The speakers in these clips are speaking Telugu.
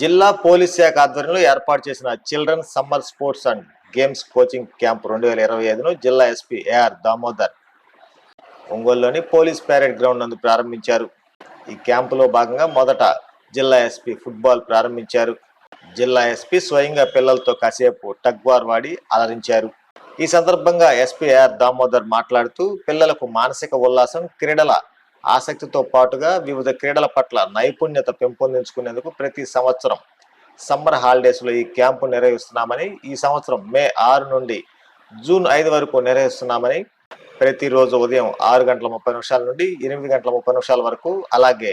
జిల్లా పోలీస్ శాఖ ఆధ్వర్యంలో ఏర్పాటు చేసిన children summer sports and games coaching camp రెండు వేల ఇరవై ఐదును జిల్లా ఎస్పీ ఏఆర్ దామోదర్ ఒంగోలులోని పోలీస్ ప్యారెడ్ గ్రౌండ్ నందు ప్రారంభించారు. ఈ క్యాంపులో భాగంగా మొదట జిల్లా ఎస్పీ ఫుట్బాల్ ప్రారంభించారు. జిల్లా ఎస్పీ స్వయంగా పిల్లలతో కాసేపు టగ్వార్ వాడి అలరించారు ఈ సందర్భంగా ఎస్పీ ఏఆర్ దామోదర్ మాట్లాడుతూ పిల్లలకు మానసిక ఉల్లాసం క్రీడల ఆసక్తితో పాటుగా వివిధ క్రీడల పట్ల నైపుణ్యత పెంపొందించుకునేందుకు ప్రతి సంవత్సరం సమ్మర్ హాలిడేస్లో ఈ క్యాంపు నిర్వహిస్తున్నామని ఈ సంవత్సరం మే ఆరు నుండి జూన్ ఐదు వరకు నిర్వహిస్తున్నామని ప్రతిరోజు ఉదయం ఆరు గంటల ముప్పై నిమిషాల నుండి ఎనిమిది గంటల ముప్పై నిమిషాల వరకు అలాగే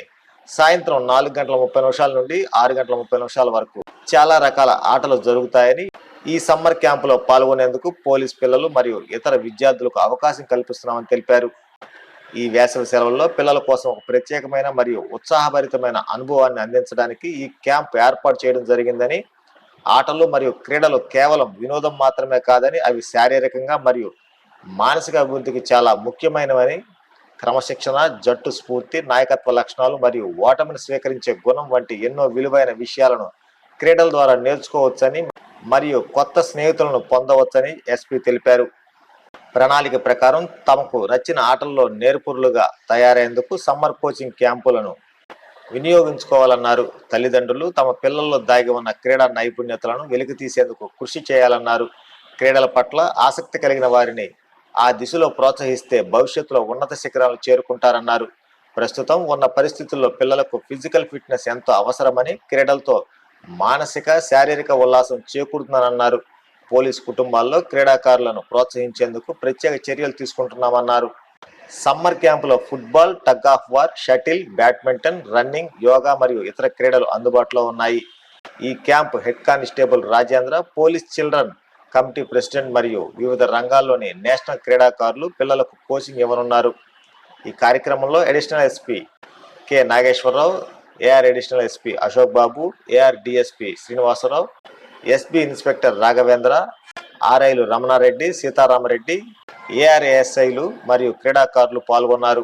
సాయంత్రం నాలుగు గంటల ముప్పై నిమిషాల నుండి ఆరు గంటల ముప్పై నిమిషాల వరకు చాలా రకాల ఆటలు జరుగుతాయని ఈ సమ్మర్ క్యాంపులో పాల్గొనేందుకు పోలీస్ పిల్లలు మరియు ఇతర విద్యార్థులకు అవకాశం కల్పిస్తున్నామని తెలిపారు. ఈ వేసవి సెలవుల్లో పిల్లల కోసం ఒక ప్రత్యేకమైన మరియు ఉత్సాహభరితమైన అనుభవాన్ని అందించడానికి ఈ క్యాంప్ ఏర్పాటు చేయడం జరిగిందని ఆటలు మరియు క్రీడలు కేవలం వినోదం మాత్రమే కాదని అవి శారీరకంగా మరియు మానసిక అభివృద్ధికి చాలా ముఖ్యమైనవని క్రమశిక్షణ జట్టు స్ఫూర్తి నాయకత్వ లక్షణాలు మరియు ఓటమిని స్వీకరించే గుణం వంటి ఎన్నో విలువైన విషయాలను క్రీడల ద్వారా నేర్చుకోవచ్చని మరియు కొత్త స్నేహితులను పొందవచ్చని ఎస్పీ తెలిపారు. ప్రణాళిక ప్రకారం తమకు నచ్చిన ఆటల్లో నేర్పురులుగా తయారయ్యేందుకు సమ్మర్ కోచింగ్ క్యాంపులను వినియోగించుకోవాలన్నారు. తల్లిదండ్రులు తమ పిల్లల్లో దాగి ఉన్న క్రీడా నైపుణ్యతలను వెలికి తీసేందుకు కృషి చేయాలన్నారు. క్రీడల పట్ల ఆసక్తి కలిగిన వారిని ఆ దిశలో ప్రోత్సహిస్తే భవిష్యత్తులో ఉన్నత శిఖరాలు చేరుకుంటారన్నారు. ప్రస్తుతం ఉన్న పరిస్థితుల్లో పిల్లలకు ఫిజికల్ ఫిట్నెస్ ఎంతో అవసరమని క్రీడలతో మానసిక శారీరక ఉల్లాసం చేకూరుతుందన్నారు. పోలీస్ కుటుంబాల్లో క్రీడాకారులను ప్రోత్సహించేందుకు ప్రత్యేక చర్యలు తీసుకుంటున్నామన్నారు. సమ్మర్ క్యాంపులో football tug of war shuttle badminton running yoga మరియు ఇతర క్రీడలు అందుబాటులో ఉన్నాయి. ఈ camp head constable Rajendra police children committee president మరియు వివిధ రంగాల్లోని నేషనల్ క్రీడాకారులు పిల్లలకు కోచింగ్ ఇవ్వనున్నారు. ఈ కార్యక్రమంలో additional SP K Nageswara Rao AR additional SP Ashok Babu AR DSP Srinivasa Rao SP inspector Raghavendra ఆర్ఐలు Ramanareddy Sitarama Reddy ఏఆర్ఏఎస్ఐలు మరియు క్రీడాకారులు పాల్గొన్నారు.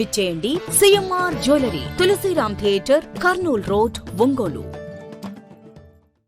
విచ్చేయండి CMR jewellery Tulasiram theatre Kurnool road Ongole.